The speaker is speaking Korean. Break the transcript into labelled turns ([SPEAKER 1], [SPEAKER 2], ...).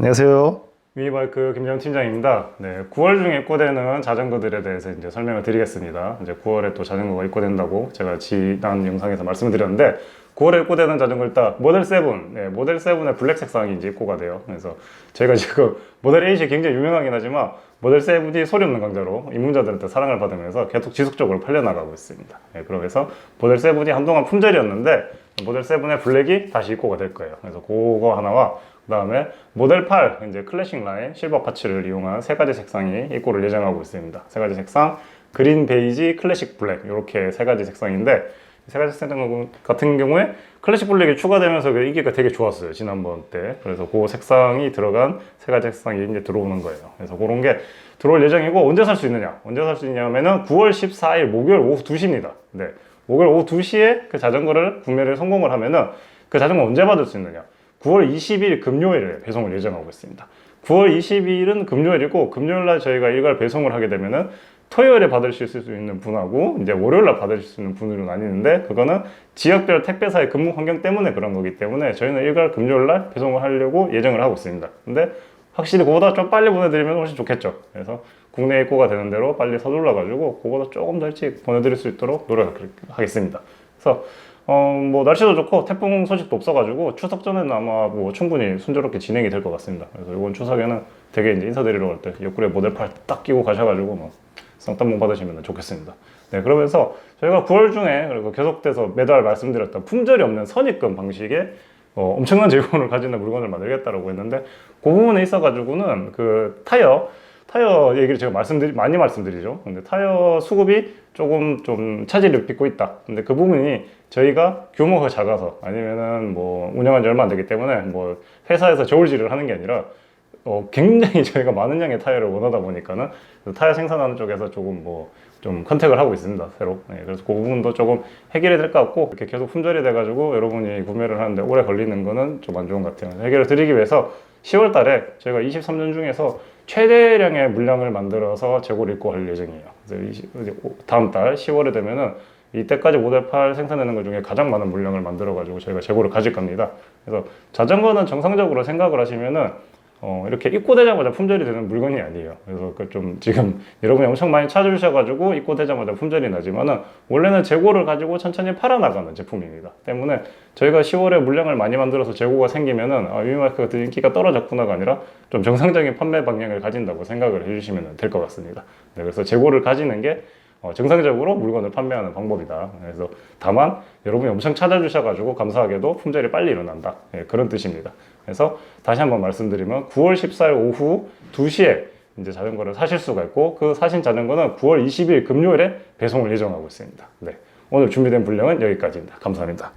[SPEAKER 1] 안녕하세요.
[SPEAKER 2] 위바이크 김정 팀장입니다. 네, 9월 중에 입고되는 자전거들에 대해서 이제 설명을 드리겠습니다. 이제 9월에 또 자전거가 입고된다고 제가 지난 영상에서 말씀을 드렸는데 9월에 입고되는 자전거 일단 모델 7, 네, 모델 7의 블랙 색상이 이제 입고가 돼요. 그래서 제가 지금 모델 8이 굉장히 유명하긴 하지만 모델 7이 소리 없는 강자로 입문자들한테 사랑을 받으면서 계속 지속적으로 팔려나가고 있습니다. 네, 그러면서 모델 7이 한동안 품절이었는데 모델 7의 블랙이 다시 입고가 될 거예요. 그래서 그거 하나와 그 다음에 모델 8 이제 클래식 라인 실버 파츠를 이용한 세 가지 색상이 입고를 예정하고 있습니다. 세 가지 색상 그린 베이지 클래식 블랙 이렇게 세 가지 색상인데 세 가지 색상 같은 경우에 클래식 블랙이 추가되면서 그 인기가 되게 좋았어요 지난번 때. 그래서 그 색상이 들어간 세 가지 색상이 이제 들어오는 거예요. 그래서 그런 게 들어올 예정이고 언제 살 수 있느냐? 언제 살 수 있냐면은 9월 14일 목요일 오후 2시입니다. 네. 목요일 오후 2시에 그 자전거를 구매를 성공을 하면은 그 자전거 언제 받을 수 있느냐 9월 20일 금요일에 배송을 예정하고 있습니다. 9월 22일은 금요일이고 금요일 날 저희가 일괄 배송을 하게 되면은 토요일에 받으실 수 있는 분하고 이제 월요일 날 받으실 수 있는 분으로 나뉘는데 그거는 지역별 택배사의 근무 환경 때문에 그런 거기 때문에 저희는 일괄 금요일 날 배송을 하려고 예정을 하고 있습니다. 근데 확실히 그보다 좀 빨리 보내드리면 훨씬 좋겠죠. 그래서 국내 입고가 되는 대로 빨리 서둘러 가지고 그보다 조금 더 일찍 보내드릴 수 있도록 노력하겠습니다. 그래서 어, 뭐 날씨도 좋고 태풍 소식도 없어가지고 추석 전에는 아마 뭐 충분히 순조롭게 진행이 될 것 같습니다. 그래서 이번 추석에는 되게 이제 인사드리러 갈 때 옆구리에 모델 팔 딱 끼고 가셔가지고 뭐 쌍따봉 받으시면 좋겠습니다. 네, 그러면서 저희가 9월 중에 그리고 계속돼서 매달 말씀드렸던 품절이 없는 선입금 방식의 어, 엄청난 재고를 가지는 물건을 만들겠다라고 했는데 그 부분에 있어가지고는 그 타이어 타이어 얘기를 제가 말씀드리 많이 말씀드리죠. 근데 타이어 수급이 조금 좀 차질을 빚고 있다. 근데 그 부분이 저희가 규모가 작아서 아니면은 뭐 운영한 지 얼마 안 되기 때문에 뭐 회사에서 저울질을 하는 게 아니라 어, 굉장히 저희가 많은 양의 타이어를 원하다 보니까는 타이어 생산하는 쪽에서 조금 뭐 좀 컨택을 하고 있습니다 새로 네, 그래서 그 부분도 조금 해결이 될 것 같고 이렇게 계속 품절이 돼가지고 여러분이 구매를 하는데 오래 걸리는 거는 좀 안 좋은 것 같아요 해결을 드리기 위해서 10월 달에 저희가 23년 중에서 최대량의 물량을 만들어서 재고를 입고할 예정이에요. 그래서 20, 다음 달 10월에 되면은 이때까지 모델 8 생산되는 것 중에 가장 많은 물량을 만들어 가지고 저희가 재고를 가질 겁니다. 그래서 자전거는 정상적으로 생각을 하시면은 어, 이렇게 입고되자마자 품절이 되는 물건이 아니에요. 그래서 그 좀 지금 여러분이 엄청 많이 찾아주셔가지고 입고되자마자 품절이 나지만은 원래는 재고를 가지고 천천히 팔아나가는 제품입니다. 때문에 저희가 10월에 물량을 많이 만들어서 재고가 생기면은 아, 유니마크가 더 인기가 떨어졌구나가 아니라 좀 정상적인 판매 방향을 가진다고 생각을 해주시면 될 것 같습니다. 네, 그래서 재고를 가지는 게 어, 정상적으로 물건을 판매하는 방법이다. 그래서 다만 여러분이 엄청 찾아주셔가지고 감사하게도 품절이 빨리 일어난다. 예, 그런 뜻입니다. 그래서 다시 한번 말씀드리면 9월 14일 오후 2시에 이제 자전거를 사실 수가 있고 그 사신 자전거는 9월 20일 금요일에 배송을 예정하고 있습니다. 네. 오늘 준비된 분량은 여기까지입니다. 감사합니다.